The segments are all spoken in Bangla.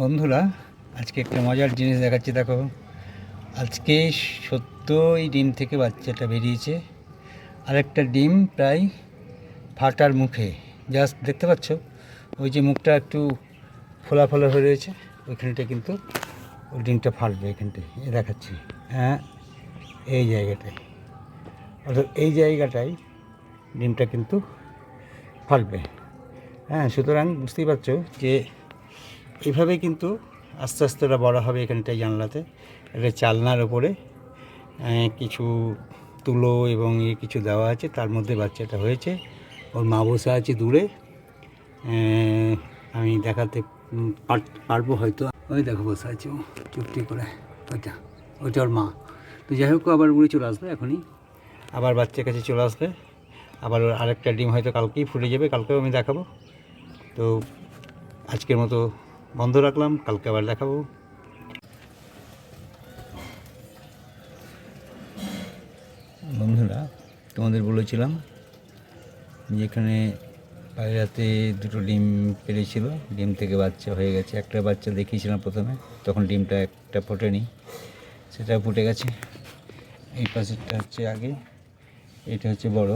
বন্ধুরা, আজকে একটা মজার জিনিস দেখাচ্ছি, দেখো। আজকে সত্যই ডিম থেকে বাচ্চাটা বেরিয়েছে। আরেকটা ডিম প্রায় ফাটার মুখে। জাস্ট দেখতে পাচ্ছ? ওই যে মুখটা একটু ফোলা ফোলা হয়ে রয়েছে ওইখানটা কিন্তু ওই ডিমটা ফাটবে, এখানটায়। এ দেখাচ্ছি। হ্যাঁ এই জায়গাটায়। অর্থাৎ এই জায়গাটায় ডিমটা কিন্তু ফাটবে। হ্যাঁ সুতরাং বুঝতেই পারছ যে এইভাবেই কিন্তু আস্তে আস্তে ওরা বড় হবে এখানটায় জানলাতে। এটা চালনার ওপরে কিছু তুলো এবং ইয়ে কিছু দেওয়া আছে, তার মধ্যে বাচ্চাটা হয়েছে। ওর মা বসে আছে দূরে। আমি দেখাতে পার- পারব হয়তো। ওই দেখো বসে আছে ও, চুপটি করে। ওইটা ওইটা ওর মা। তো যাই হোক আবার উড়ে চলে আসবে এখনই। আবার বাচ্চার কাছে চলে আসবে। আবার ওর আরেকটা ডিম হয়তো কালকেই ফুটে যাবে, কালকেও আমি দেখাবো। তো আজকের মতো বন্ধ রাখলাম, কালকে আবার দেখাবো। বন্ধুরা, তোমাদের বলেছিলাম যেখানে পায়রাতে দুটো ডিম পেরেছিল, ডিম থেকে বাচ্চা হয়ে গেছে। একটা বাচ্চা দেখিয়েছিলাম প্রথমে, তখন ডিমটা একটা ফোটেনি সেটা ফুটে গেছে। এই পাশেরটা হচ্ছে আগে, এটা হচ্ছে বড়,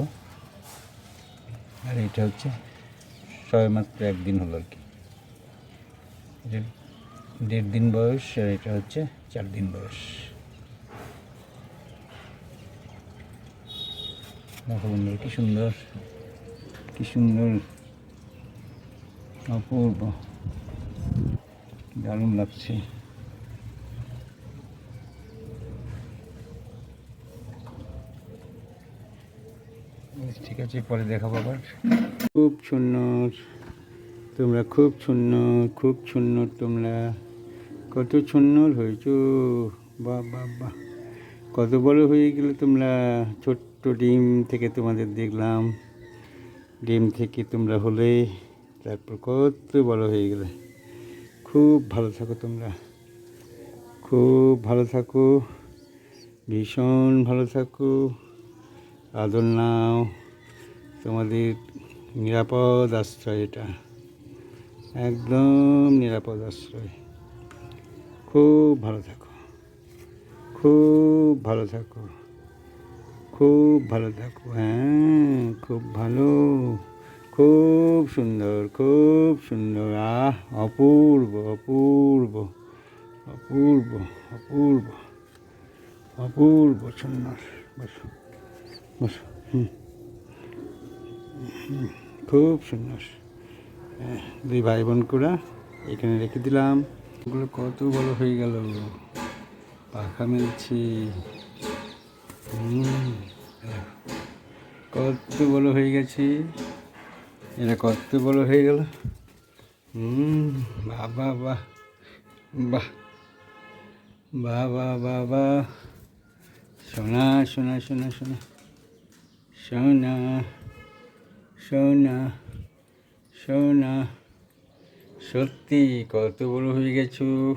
আর এটা হচ্ছে সবে মাত্র একদিন হলো আর কি। দেড় দিন বয়স আর এটা হচ্ছে চার দিন বয়স। দেখো বন্ধুরা, কি সুন্দর কি সুন্দর, অপূর্ব, দারুণ লাগছে। ঠিক আছে, পরে দেখাবো আবার। খুব সুন্দর। তোমরা খুব সুন্দর খুব সুন্দর তোমরা। কত সুন্দর হয়েছো। বা বা বা কত বড় হয়ে গেলে তোমরা ছোট্ট ডিম থেকে তোমাদের দেখলাম। ডিম থেকে তোমরা হলে তারপর কত বড় হয়ে গেলে। খুব ভালো থাকো তোমরা। খুব ভালো থাকো। ভীষণ ভালো থাকো। আদর নাও। তোমাদের নিরাপদ আশ্রয় এটা। একদম নিরাপদ আশ্রয়। খুব ভালো থাকো। খুব ভালো থাকো। খুব ভালো থাকো হ্যাঁ খুব ভালো। খুব সুন্দর খুব সুন্দর। আহ, অপূর্ব অপূর্ব অপূর্ব অপূর্ব অপূর্ব, সুন্দর। বসো বসো, হুম। খুব সুন্দর। দুই ভাই বোন কুড়া এখানে রেখে দিলাম। ওগুলো কত বড় হয়ে গেল। পাখা মেলছি। কত বড় হয়ে গেছে। এটা কত বড় হয়ে গেল। বাবা, বাহ বাহ বাহ বাহ সোনা সোনা সোনা সোনা সোনা সোনা। সোনা সত্যি কত বড় হয়ে গেছো।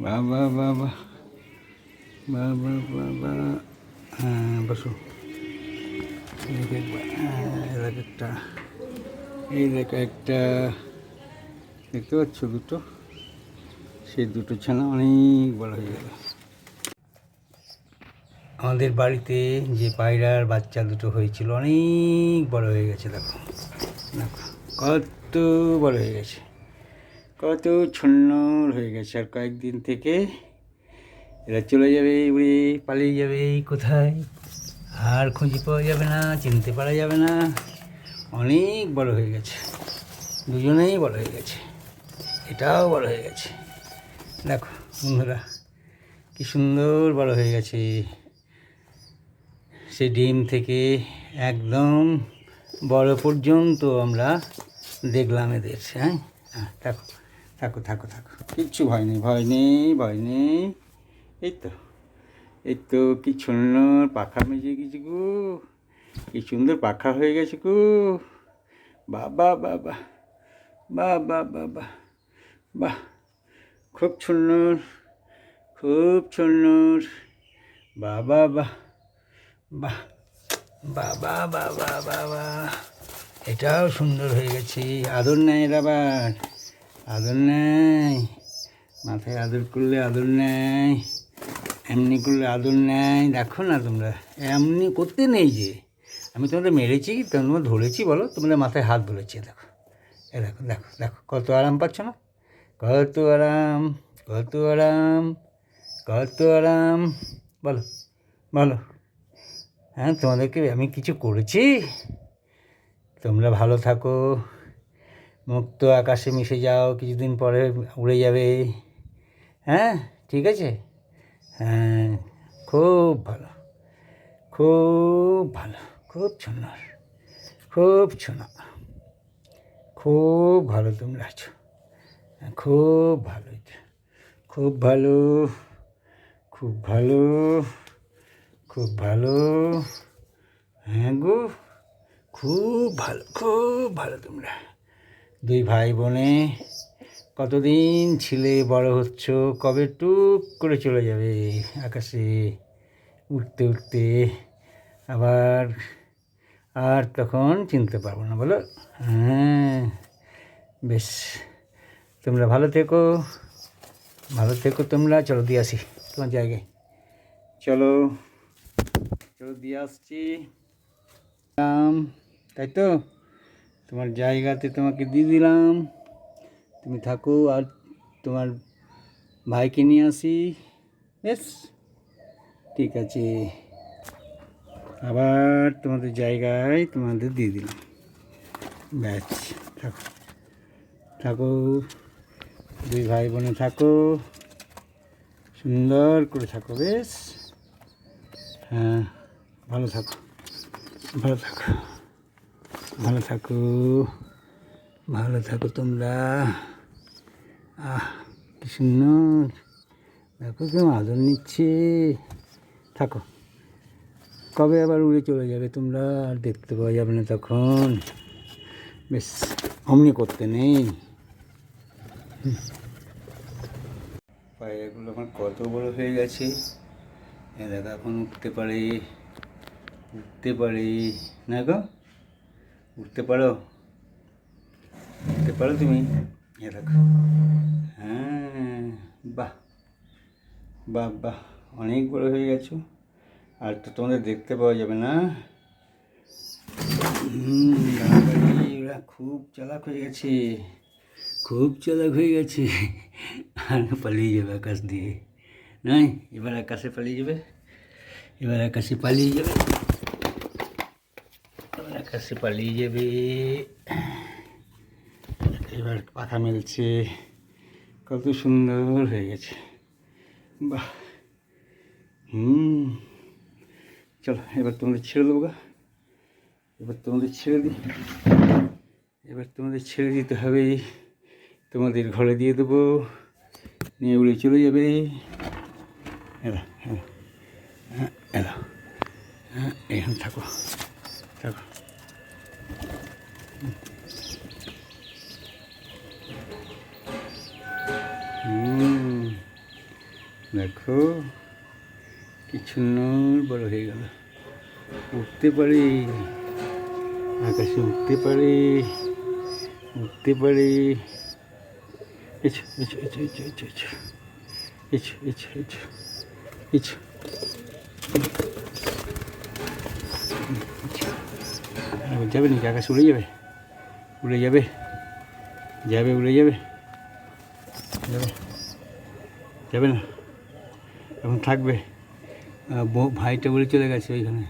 বাবা বাবা বাবা বাবা হ্যাঁ বসো। একটা, এই দেখো একটা। দেখতে পাচ্ছ দুটো? সেই দুটো ছানা অনেক বড় হয়ে গেল। আমাদের বাড়িতে যে পায়রার বাচ্চা দুটো হয়েছিল, অনেক বড় হয়ে গেছে, দেখো। দেখো। কত বড় হয়ে গেছে। কত ছন্নর হয়ে গেছে। আর কয়েকদিন থেকে এরা চলে যাবে, উড়ে পালিয়ে যাবে কোথায়? আর খুঁজে পাওয়া যাবে না, চিনতে পারা যাবে না। অনেক বড় হয়ে গেছে। দুজনেই বড় হয়ে গেছে। এটাও বড় হয়ে গেছে। দেখো বন্ধুরা, কি সুন্দর বড় হয়ে গেছে। সে ডিম থেকে একদম বড় পর্যন্ত আমরা দেখলাম এদের হ্যাঁ? হ্যাঁ থাকো থাকো থাকো থাকো। কিচ্ছু ভয় নেই ভয় নেই ভয় নেই। এই তো এই তো কি সুন্দর পাখা মেজে গেছে গো। কি সুন্দর পাখা হয়ে গেছে গো। বাবা বাবা বাহ বাহ বাহ, খুব সুন্দর খুব সুন্দর। বাবা, বাহ বাহ, বাবা বাবা বাবা। এটাও সুন্দর হয়ে গেছে। আদর নেয় এর আবার। আদর নেয় মাথায় আদর করলে আদর নেয় এমনি করলে আদর নেয় দেখো না তোমরা, এমনি করতে নেই যে। আমি তোমাদের মেরেছি তোমরা ধরেছি বলো? তোমাদের মাথায় হাত ধরেছি, দেখো। এ দেখো দেখো দেখো, কত আরাম পাচ্ছ না? কত আরাম কত আরাম কত আরাম। বলো বলো। হ্যাঁ তোমাদেরকে আমি কিছু করেছি? তোমরা ভালো থাকো। মুক্ত আকাশে মিশে যাও, কিছুদিন পরে উড়ে যাবে। হ্যাঁ ঠিক আছে? হ্যাঁ খুব ভালো। খুব ভালো, খুব সুন্দর, খুব সোনা খুব ভালো তোমরা আছো। খুব ভালো খুব ভালো খুব ভালো খুব ভালো। হ্যাঁ গো। খুব ভালো খুব ভালো তোমরা। দুই ভাই বোনে, কতদিন ছিলে, বড় হচ্ছ, কবে টুক করে চলে যাবে আকাশে? উঠতে উঠতে আবার আর তখন চিনতে পারব না, বলো? হ্যাঁ বেশ। তোমরা ভালো থেকো ভালো থেকো তোমরা। চলো দিয়ে আসি তোমার জায়গায়। চলো চলো দিয়ে আসছি। তাই তো? তোমার জায়গাতে তোমাকে দিয়ে দিলাম। তুমি থাকো আর তোমার ভাইকে নিয়ে আসি। বেশ, ঠিক আছে। আবার তোমাদের জায়গায় তোমাদের দিয়ে দিলাম। ব্যাস, থাকো থাকো। দুই ভাই বোনে থাকো। সুন্দর করে থাকো, বেশ। হ্যাঁ ভালো থাকো ভালো থাকো। ভালো থাকো ভালো থাকো তোমরা। আহ, কি সুন্দর। দেখো কেমন আদর নিচ্ছে। থাকো। কবে আবার উড়ে চলে যাবে তোমরা? আর দেখতে পাওয়া যাবে না তখন। বেশ, অমনি করতে নেই। পায়রাগুলো আমার কত বড় হয়ে গেছে। এ দেখো, এখন উঠতে পারে। উঠতে পারে। না গো? উঠতে পারো? উঠতে পারো তুমি? এ দেখো। হ্যাঁ বাহ। বাহ বাহ। অনেক বড় হয়ে গেছো। আর তো তোমাদের দেখতে পাওয়া যাবে না। খুব চালাক হয়ে গেছে। খুব চালাক হয়ে গেছে। আর পালিয়ে যাবে আকাশ দিয়ে। নাই এবার আকাশে পালিয়ে যাবে। এবার আকাশে পালিয়ে যাবে। আকাশে পালিয়ে যাবে। এবার পাখা মেলছে। কত সুন্দর হয়ে গেছে। বাহ। হুম। চলো, এবার তোমাদের ছেড়ে দেবো গা। এবার তোমাদের ছেড়ে দিই। এবার তোমাদের ছেড়ে দিতে হবে। তোমাদের ঘরে দিয়ে দেবো। নিয়ে উড়ে চলে যাবে। এলো এলো। হ্যাঁ হ্যাঁ এখানে থাকো। দেখো, কি সুন্দর বড় হয়ে গেল। উঠতে পারে। আকাশে উঠতে পারে। উঠতে পারে। এছো এছো এছো এছো এছো এছো। এছো এছো এছো এছো। যাবে নাকি? আকাশে উড়ে যাবে? উড়ে যাবে। যাবে, উড়ে যাবে। যাবে। যাবে না। এখন থাকবে। ভাইটা বলে চলে গেছে ওইখানে।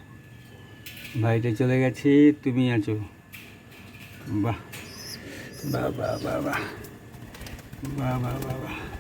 ভাইটা চলে গেছে, তুমি আছো। বাহ। বাহ বাহ বাহ বাহ। বাহ বাহ বাহ বাহ।